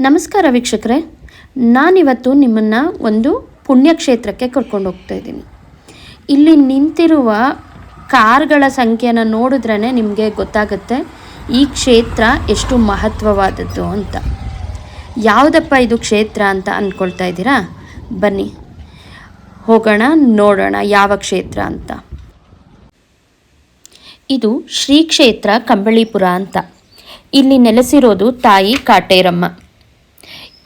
ನಮಸ್ಕಾರ ವೀಕ್ಷಕರೇ. ನಾನಿವತ್ತು ನಿಮ್ಮನ್ನು ಒಂದು ಪುಣ್ಯಕ್ಷೇತ್ರಕ್ಕೆ ಕರ್ಕೊಂಡು ಹೋಗ್ತಾ ಇದ್ದೀನಿ. ಇಲ್ಲಿ ನಿಂತಿರುವ ಕಾರ್ಗಳ ಸಂಖ್ಯೆನ ನೋಡಿದ್ರೇ ನಿಮಗೆ ಗೊತ್ತಾಗುತ್ತೆ ಈ ಕ್ಷೇತ್ರ ಎಷ್ಟು ಮಹತ್ವವಾದದ್ದು ಅಂತ. ಯಾವುದಪ್ಪ ಇದು ಕ್ಷೇತ್ರ ಅಂತ ಅಂದ್ಕೊಳ್ತಾ ಇದ್ದೀರಾ? ಬನ್ನಿ. ಹೋಗೋಣ, ನೋಡೋಣ ಯಾವ ಕ್ಷೇತ್ರ ಅಂತ. ಇದು ಶ್ರೀ ಕ್ಷೇತ್ರ ಕಂಬಳಿಪುರ ಅಂತ. ಇಲ್ಲಿ ನೆಲೆಸಿರೋದು ತಾಯಿ ಕಾಟೇರಮ್ಮ.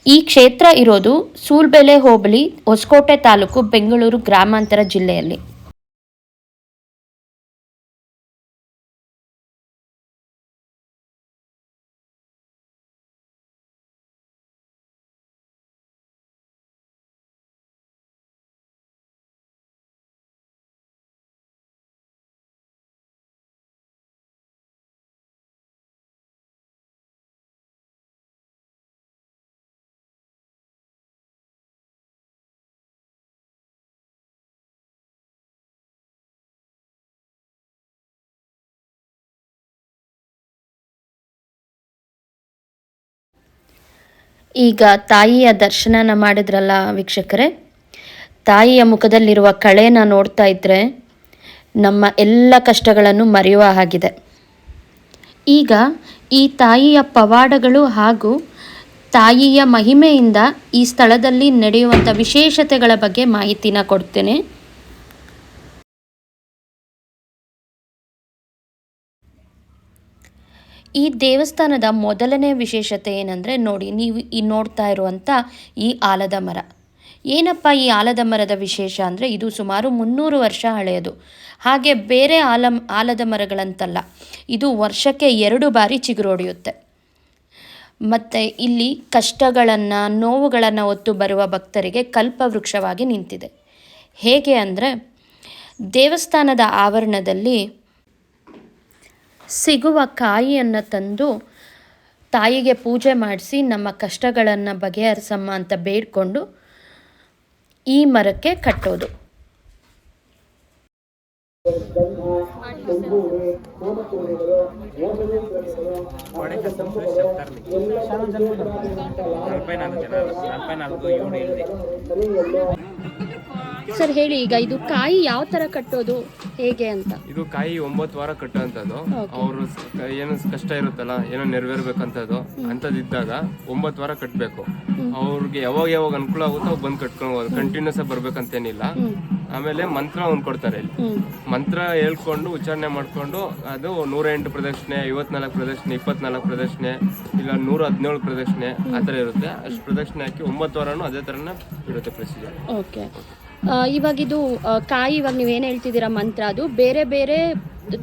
ಈ ಕ್ಷೇತ್ರ ಇರೋದು ಸೂಲ್ಬೆಲೆ ಹೋಬಳಿ ಹೊಸಕೋಟೆ ತಾಲೂಕು ಬೆಂಗಳೂರು ಗ್ರಾಮಾಂತರ ಜಿಲ್ಲೆಯಲ್ಲಿ. ಈಗ ತಾಯಿಯ ದರ್ಶನನ ಮಾಡಿದ್ರಲ್ಲ ವೀಕ್ಷಕರೇ? ತಾಯಿಯ ಮುಖದಲ್ಲಿರುವ ಕಳೆನ ನೋಡ್ತಾ ಇದ್ದರೆ ನಮ್ಮ ಎಲ್ಲ ಕಷ್ಟಗಳನ್ನು ಮರೆಯುವ ಹಾಗಿದೆ. ಈಗ ಈ ತಾಯಿಯ ಪವಾಡಗಳು ಹಾಗೂ ತಾಯಿಯ ಮಹಿಮೆಯಿಂದ ಈ ಸ್ಥಳದಲ್ಲಿ ನಡೆಯುವಂಥ ವಿಶೇಷತೆಗಳ ಬಗ್ಗೆ ಮಾಹಿತಿನ ಕೊಡ್ತೇನೆ. ಈ ದೇವಸ್ಥಾನದ ಮೊದಲನೇ ವಿಶೇಷತೆ ಏನಂದರೆ ನೋಡಿ, ನೀವು ಈ ನೋಡ್ತಾ ಇರುವಂಥ ಈ ಆಲದ ಮರ. ಏನಪ್ಪ ಈ ಆಲದ ಮರದ ವಿಶೇಷ ಅಂದರೆ ಇದು ಸುಮಾರು ಮುನ್ನೂರು ವರ್ಷ ಹಳೆಯದು. ಹಾಗೆ ಬೇರೆ ಆಲ, ಆಲದ ಮರಗಳಂತಲ್ಲ, ಇದು ವರ್ಷಕ್ಕೆ ಎರಡು ಬಾರಿ ಚಿಗುರೊಡೆಯುತ್ತೆ ಮತ್ತು ಇಲ್ಲಿ ಕಷ್ಟಗಳನ್ನು, ನೋವುಗಳನ್ನು ಹೊತ್ತು ಬರುವ ಭಕ್ತರಿಗೆ ಕಲ್ಪವೃಕ್ಷವಾಗಿ ನಿಂತಿದೆ. ಹೇಗೆ ಅಂದರೆ, ದೇವಸ್ಥಾನದ ಆವರಣದಲ್ಲಿ ಸಿಗುವ ಕಾಯಿಯನ್ನು ತಂದು ತಾಯಿಗೆ ಪೂಜೆ ಮಾಡಿಸಿ ನಮ್ಮ ಕಷ್ಟಗಳನ್ನು ಬಗೆಹರಿಸಮ್ಮ ಅಂತ ಬೇಡಿಕೊಂಡು ಈ ಮರಕ್ಕೆ ಕಟ್ಟೋದು. ನಾಲ್ಕು ಏಳು ಸರ್ ಹೇಳಿ ಈಗ ಇದು ಕಾಯಿ ಯಾವ ತರ ಕಟ್ಟೋದು? ಹೇಗೆ ಅಂತ? ಇದು ಕಾಯಿ ಒಂಬತ್ತು ವಾರ ಕಟ್ಟುವಂಥದ್ದು. ಅವರು ಏನೋ ಕಷ್ಟ ಇರುತ್ತಲ್ಲ ಏನೋ ನೆರವೇರ್ಬೇಕಂತದ್ದು ಅಂತದಿದ್ದಾಗ ಒಂಬತ್ತು ವಾರ ಕಟ್ಟಬೇಕು ಅವ್ರಿಗೆ ಯಾವಾಗ ಯಾವಾಗ ಅನುಕೂಲ ಆಗುತ್ತೋ ಬಂದು ಕಟ್ಕೊಂಡು ಕಂಟಿನ್ಯೂಸ್ ಆಗಿ ಬರ್ಬೇಕಂತೇನಿಲ್ಲ. ಆಮೇಲೆ ಮಂತ್ರ ಒಂದು ಕೊಡ್ತಾರೆ ಇಲ್ಲಿ. ಮಂತ್ರ ಹೇಳ್ಕೊಂಡು ಉಚ್ಚಾರಣೆ ಮಾಡ್ಕೊಂಡು ಅದು ನೂರ ಎಂಟು ಪ್ರದಕ್ಷಿಣೆ ಐವತ್ನಾಲ್ಕು ಪ್ರದಕ್ಷಿಣೆ ಇಪ್ಪತ್ನಾಲ್ಕು ಪ್ರದಕ್ಷಿಣೆ ಇಲ್ಲ ನೂರ ಹದಿನೇಳು ಪ್ರದಕ್ಷಿಣೆ ಆ ಥರ ಇರುತ್ತೆ. ಅಷ್ಟು ಪ್ರದಕ್ಷಿಣೆ ಹಾಕಿ ಒಂಬತ್ತು ವಾರನೂ ಅದೇ ಥರನೇ ಇರುತ್ತೆ ಪ್ರೊಸೀಜರ್ ಓಕೆ. ಇವಾಗ ಇದು ಕಾಯಿ ಇವಾಗ ಏನು ಹೇಳ್ತಿದ್ದೀರಾ ಮಂತ್ರ? ಅದು ಬೇರೆ ಬೇರೆ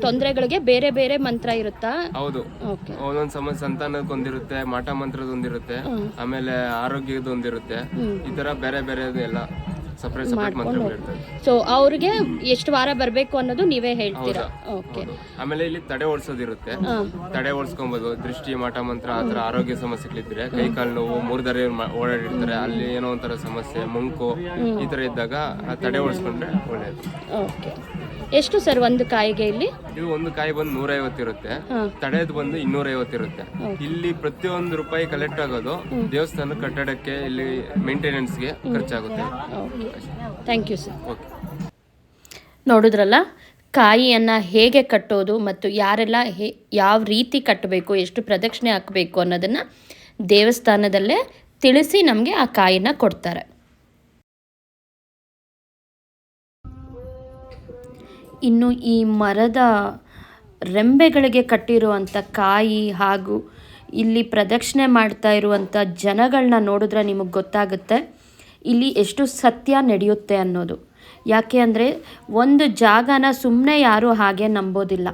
ತೊಂದರೆಗಳಿಗೆ ಬೇರೆ ಬೇರೆ ಮಂತ್ರ ಇರುತ್ತಾ? ಹೌದು. ಒಂದೊಂದ್ ಸಮಸ್ಯೆ ಸಂತಾನದ ಒಂದಿರುತ್ತೆ ಮಾಟ ಮಂತ್ರದ ಒಂದಿರುತ್ತೆ ಆಮೇಲೆ ಆರೋಗ್ಯದ ಒಂದಿರುತ್ತೆ. ಈ ತರ ಬೇರೆ ಬೇರೆ ಎಲ್ಲ. ಸೊ ಅವ್ರಿಗೆ ಎಷ್ಟು ವಾರ ಬರಬೇಕು ಅನ್ನೋದು ನೀವೇ ಹೇಳ್ತೀರಾ? ಓಕೆ ಆಮೇಲೆ ಇಲ್ಲಿ ತಡೆ ಓಡಿಸೋದಿರುತ್ತೆ. ತಡೆ ಓಡಿಸ್ಕೊಬೋದು. ದೃಷ್ಟಿ ಮಾಟ ಮಂತ್ರ ಆತರ ಥರ ಆರೋಗ್ಯ ಸಮಸ್ಯೆಗಳಿದ್ರೆ ಕೈ ಕಾಲು ನೋವು ಮೂರ್ದರೆ ಓಡಾಡಿರ್ತಾರೆ. ಅಲ್ಲಿ ಏನೋ ಒಂಥರ ಸಮಸ್ಯೆ ಮುಂಕು ಈ ತರ ಇದ್ದಾಗ ತಡೆ ಓಡಿಸ್ಕೊಂಡ್ರೆ ಒಳ್ಳೇದು. ಓಕೆ ಎಷ್ಟು ಸರ್ ಒಂದು ಕಾಯಿಗೆ ಇಲ್ಲಿ? ಇದು ಒಂದು ಕಾಯಿ ಬಂದು ನೂರೈವತ್ತು ಇರುತ್ತೆ. ತಡೆದು ಬಂದು ಇನ್ನೂರೈವತ್ತು ಇರುತ್ತೆ. ಇಲ್ಲಿ ಪ್ರತಿಯೊಂದು ರೂಪಾಯಿ ಕಲೆಕ್ಟ್ ಆಗೋದು ದೇವಸ್ಥಾನ ಕಟ್ಟಡಕ್ಕೆ ಇಲ್ಲಿ ಮೇಂಟೆನೆನ್ಸ್ಗೆ ಖರ್ಚಾಗುತ್ತೆ. ಥ್ಯಾಂಕ್ ಯು ಸರ್ ಓಕೆ ನೋಡಿದ್ರಲ್ಲ ಕಾಯಿಯನ್ನು ಹೇಗೆ ಕಟ್ಟೋದು ಮತ್ತು ಯಾರೆಲ್ಲ ಹೇ ಯಾವ ರೀತಿ ಕಟ್ಟಬೇಕು ಎಷ್ಟು ಪ್ರದಕ್ಷಿಣೆ ಹಾಕಬೇಕು ಅನ್ನೋದನ್ನು ದೇವಸ್ಥಾನದಲ್ಲೇ ತಿಳಿಸಿ ನಮಗೆ ಆ ಕಾಯಿನ ಕೊಡ್ತಾರೆ. ಇನ್ನು ಈ ಮರದ ರೆಂಬೆಗಳಿಗೆ ಕಟ್ಟಿರುವಂಥ ಕಾಯಿ ಹಾಗೂ ಇಲ್ಲಿ ಪ್ರದಕ್ಷಿಣೆ ಮಾಡ್ತಾ ಇರುವಂಥ ಜನಗಳನ್ನ ನೋಡಿದ್ರೆ ನಿಮಗೆ ಗೊತ್ತಾಗುತ್ತೆ ಇಲ್ಲಿ ಎಷ್ಟು ಸತ್ಯ ನಡೆಯುತ್ತೆ ಅನ್ನೋದು. ಯಾಕೆ ಅಂದರೆ ಒಂದು ಜಾಗನ ಸುಮ್ಮನೆ ಯಾರೂ ಹಾಗೆ ನಂಬೋದಿಲ್ಲ.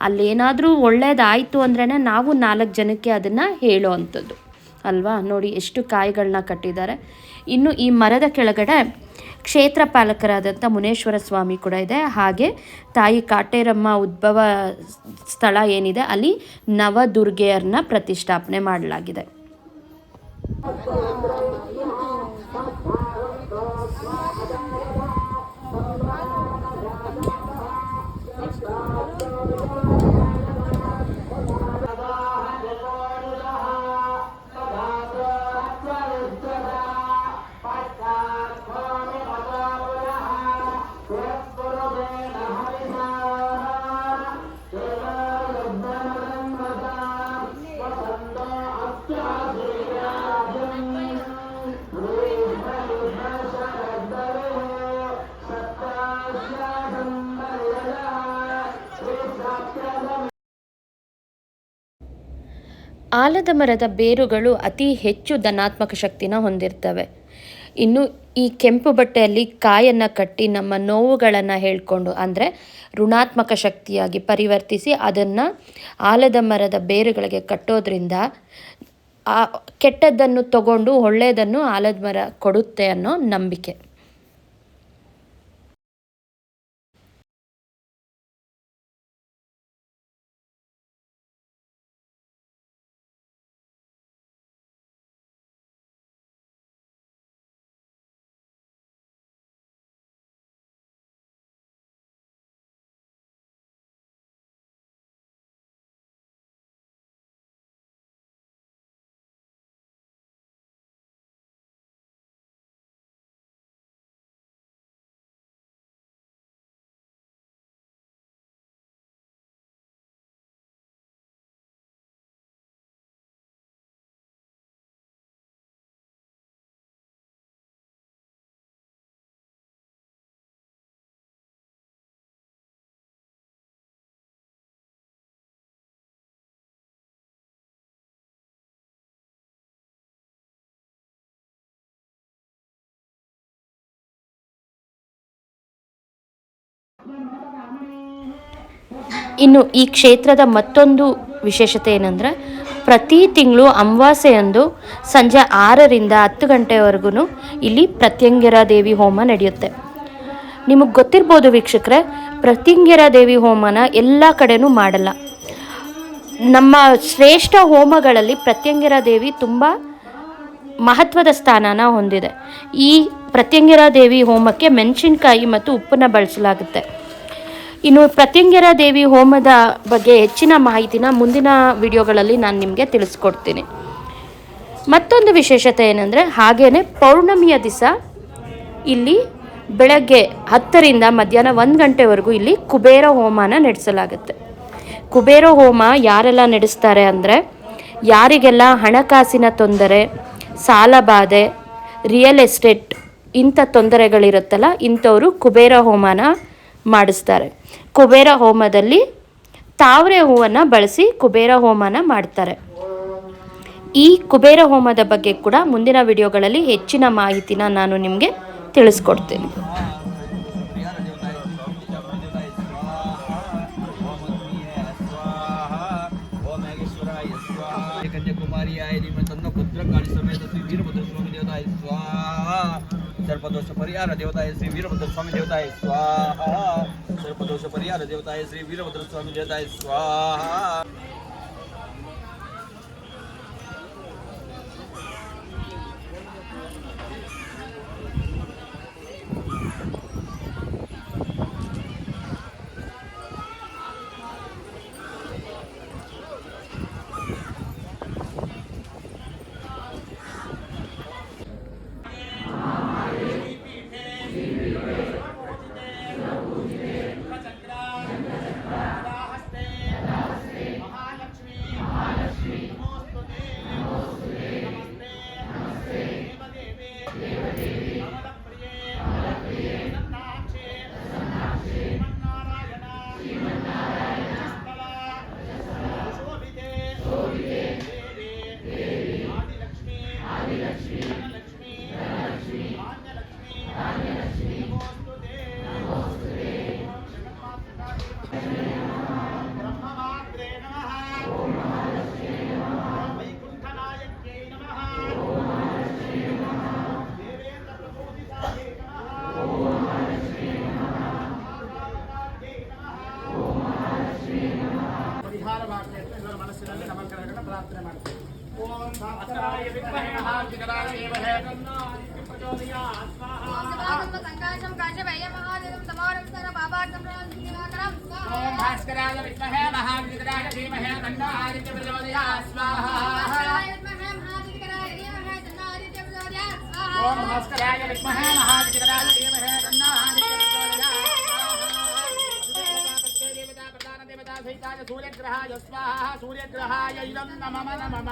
ಅಲ್ಲೇನಾದರೂ ಒಳ್ಳೇದಾಯಿತು ಅಂದ್ರೇ ನಾವು ನಾಲ್ಕು ಜನಕ್ಕೆ ಅದನ್ನು ಹೇಳೋ ಅಂಥದ್ದು ಅಲ್ವಾ? ನೋಡಿ, ಎಷ್ಟು ಕಾಯಿಗಳನ್ನ ಕಟ್ಟಿದ್ದಾರೆ. ಇನ್ನು ಈ ಮರದ ಕೆಳಗಡೆ ಕ್ಷೇತ್ರ ಪಾಲಕರಾದಂಥ ಮುನೇಶ್ವರ ಸ್ವಾಮಿ ಕೂಡ ಇದೆ. ಹಾಗೆ ತಾಯಿ ಕಾಟೇರಮ್ಮ ಉದ್ಭವ ಸ್ಥಳ ಏನಿದೆ, ಅಲ್ಲಿ ನವದುರ್ಗೆಯರನ್ನ ಪ್ರತಿಷ್ಠಾಪನೆ ಮಾಡಲಾಗಿದೆ. ಆಲದ ಮರದ ಬೇರುಗಳು ಅತಿ ಹೆಚ್ಚು ಧನಾತ್ಮಕ ಶಕ್ತಿನ ಹೊಂದಿರ್ತವೆ. ಇನ್ನು ಈ ಕೆಂಪು ಬಟ್ಟೆಯಲ್ಲಿ ಕಾಯನ್ನು ಕಟ್ಟಿ ನಮ್ಮ ನೋವುಗಳನ್ನು ಹೇಳ್ಕೊಂಡು, ಅಂದರೆ ಋಣಾತ್ಮಕ ಶಕ್ತಿಯಾಗಿ ಪರಿವರ್ತಿಸಿ ಅದನ್ನು ಆಲದ ಮರದ ಬೇರುಗಳಿಗೆ ಕಟ್ಟೋದ್ರಿಂದ ಆ ಕೆಟ್ಟದ್ದನ್ನು ತಗೊಂಡು ಒಳ್ಳೆಯದನ್ನು ಆಲದ ಮರ ಕೊಡುತ್ತೆ ಅನ್ನೋ ನಂಬಿಕೆ. ಇನ್ನು ಈ ಕ್ಷೇತ್ರದ ಮತ್ತೊಂದು ವಿಶೇಷತೆ ಏನಂದರೆ, ಪ್ರತಿ ತಿಂಗಳು ಅಮಾವಾಸ್ಯೆಯಂದು ಸಂಜೆ ಆರರಿಂದ ಹತ್ತು ಗಂಟೆವರೆಗೂ ಇಲ್ಲಿ ಪ್ರತ್ಯಂಗಿರಾ ದೇವಿ ಹೋಮ ನಡೆಯುತ್ತೆ. ನಿಮಗೆ ಗೊತ್ತಿರ್ಬೋದು ವೀಕ್ಷಕರೇ, ಪ್ರತ್ಯಂಗಿರ ದೇವಿ ಹೋಮನ ಎಲ್ಲ ಕಡೆನೂ ಮಾಡಲ್ಲ. ನಮ್ಮ ಶ್ರೇಷ್ಠ ಹೋಮಗಳಲ್ಲಿ ಪ್ರತ್ಯಂಗಿರಾ ದೇವಿ ತುಂಬ ಮಹತ್ವದ ಸ್ಥಾನನ ಹೊಂದಿದೆ. ಈ ಪ್ರತ್ಯಂಗಿರಾ ದೇವಿ ಹೋಮಕ್ಕೆ ಮೆಣಸಿನಕಾಯಿ ಮತ್ತು ಉಪ್ಪನ್ನು ಬಳಸಲಾಗುತ್ತೆ. ಇನ್ನು ಪ್ರತ್ಯಂಗ್ಯರ ದೇವಿ ಹೋಮದ ಬಗ್ಗೆ ಹೆಚ್ಚಿನ ಮಾಹಿತಿನ ಮುಂದಿನ ವಿಡಿಯೋಗಳಲ್ಲಿ ನಾನು ನಿಮಗೆ ತಿಳಿಸ್ಕೊಡ್ತೀನಿ. ಮತ್ತೊಂದು ವಿಶೇಷತೆ ಏನಂದರೆ ಹಾಗೇ ಪೌರ್ಣಮಿಯ ದಿವಸ ಇಲ್ಲಿ ಬೆಳಗ್ಗೆ ಹತ್ತರಿಂದ ಮಧ್ಯಾಹ್ನ ಒಂದು ಗಂಟೆವರೆಗೂ ಇಲ್ಲಿ ಕುಬೇರ ಹೋಮನ ನಡೆಸಲಾಗುತ್ತೆ. ಕುಬೇರ ಹೋಮ ಯಾರೆಲ್ಲ ನಡೆಸ್ತಾರೆ ಅಂದರೆ, ಯಾರಿಗೆಲ್ಲ ಹಣಕಾಸಿನ ತೊಂದರೆ ಸಾಲಬಾಧೆ ರಿಯಲ್ ಎಸ್ಟೇಟ್ ಇಂಥ ತೊಂದರೆಗಳಿರುತ್ತಲ್ಲ, ಇಂಥವರು ಕುಬೇರ ಹೋಮನ ಮಾಡಿಸ್ತಾರೆ. ಕುಬೇರ ಹೋಮದಲ್ಲಿ ತಾವರೆ ಹೂವನ್ನು ಬಳಸಿ ಕುಬೇರ ಹೋಮನ ಮಾಡ್ತಾರೆ. ಈ ಕುಬೇರ ಹೋಮದ ಬಗ್ಗೆ ಕೂಡ ಮುಂದಿನ ವಿಡಿಯೋಗಳಲ್ಲಿ ಹೆಚ್ಚಿನ ಮಾಹಿತಿನ ನಾನು ನಿಮಗೆ ತಿಳಿಸ್ಕೊಡ್ತೀನಿ. కన్యాకుమారి ఆయన తన్న పుత్రకాళి సమేత శ్రీ వీరభద్ర స్వామి దేవతాయ స్వాహ సర్పదోష పరిహార దేవతాయ శ్రీ వీరభద్ర స్వామి దేవతాయ స్వాహ సర్పదోష పరిహార దేవతాయ శ్రీ వీరభద్ర స్వామి దేవతాయ స్వాహ ಎಲ್ಲರೂ ಮನಸ್ಸಿನಲ್ಲಿ ನಮಸ್ಕಾರಗಳನ್ನು ಪ್ರಾರ್ಥನೆ ಮಾಡ್ತೀವಿ ಓಂ ಸಾಕ್ಷರಾಯ ವಿದ್ಮಹೇ ಜಗದಾಶೇವ ಓಂ ಭಾಸ್ಕರಾಯ ವಿದ್ಮಹೇ ಮಹಾವಿದ್ರಾಯ ಧೀಮಹೇ ತನ್ನ ಆದಿತ್ಯ ಪ್ರಚೋದಯ ಸ್ವಾಹ ಓಂ ಭಾಸ್ಕರಾಯ ವಿದ್ಮಹೇ ಮಹಾ చంద్రాయ స్వాహ సూర్యగ్ರಹಾಯ ఇదం నమమ నమమ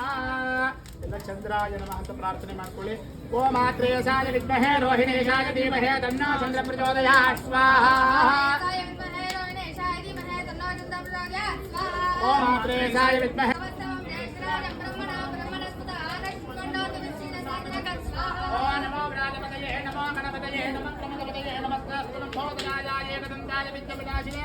ಎಲ್ಲ ಚಂದ್ರಾಯ ನಮಃ ಅಂತ ಪ್ರಾರ್ಥನೆ ಮಾಡ್ಕೊಳ್ಳಿ ಓ ಮಾತ್ರೇಯಸಾಯ ವಿದ್ಮಹೇ ರೋಹಿಣೇಶಾಯ ಧೀಮಹೇ ತನ್ನ ಚಂದ್ರ ಪ್ರಚೋದಯಾತ್ ಸ್ವಾಹ ಓ ಮಾತ್ರೇಯಸಾಯ ವಿದ್ಮಹೇ ಓ ನಮೋ ಬ್ರಾಹ್ಮಣೇ ನಮೋ ಗಣಪತಯೇ ನಮಃ గణపతయే నమస్కారం భోదరాజాయ ఏకదంతాయ విద్యవిలాసినే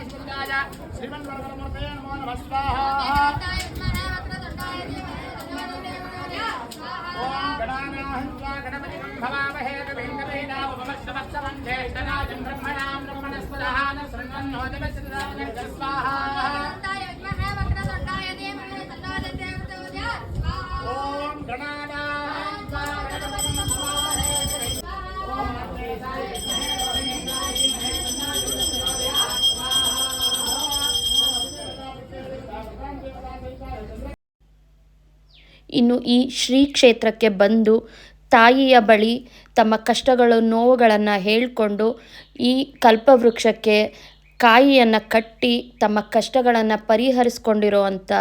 స్వాహ ಇನ್ನು ಈ ಶ್ರೀ ಕ್ಷೇತ್ರಕ್ಕೆ ಬಂದು ತಾಯಿಯ ಬಳಿ ತಮ್ಮ ಕಷ್ಟಗಳು, ನೋವುಗಳನ್ನು ಹೇಳಿಕೊಂಡು ಈ ಕಲ್ಪವೃಕ್ಷಕ್ಕೆ ಕಾಯಿಯನ್ನು ಕಟ್ಟಿ ತಮ್ಮ ಕಷ್ಟಗಳನ್ನು ಪರಿಹರಿಸ್ಕೊಂಡಿರುವಂಥ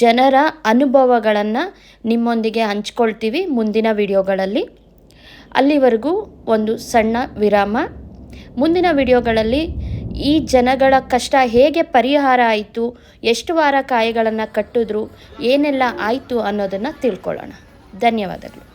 ಜನರ ಅನುಭವಗಳನ್ನು ನಿಮ್ಮೊಂದಿಗೆ ಹಂಚ್ಕೊಳ್ತೀವಿ ಮುಂದಿನ ವಿಡಿಯೋಗಳಲ್ಲಿ. ಅಲ್ಲಿವರೆಗೂ ಒಂದು ಸಣ್ಣ ವಿರಾಮ. ಮುಂದಿನ ವಿಡಿಯೋಗಳಲ್ಲಿ ಈ ಜನಗಳ ಕಷ್ಟ ಹೇಗೆ ಪರಿಹಾರ ಆಯಿತು? ಎಷ್ಟು ವಾರ ಕಾಯಿಗಳನ್ನು ಕಟ್ಟಿದ್ರು? ಏನೆಲ್ಲ ಆಯಿತು ಅನ್ನೋದನ್ನು ತಿಳ್ಕೊಳ್ಳೋಣ. ಧನ್ಯವಾದಗಳು.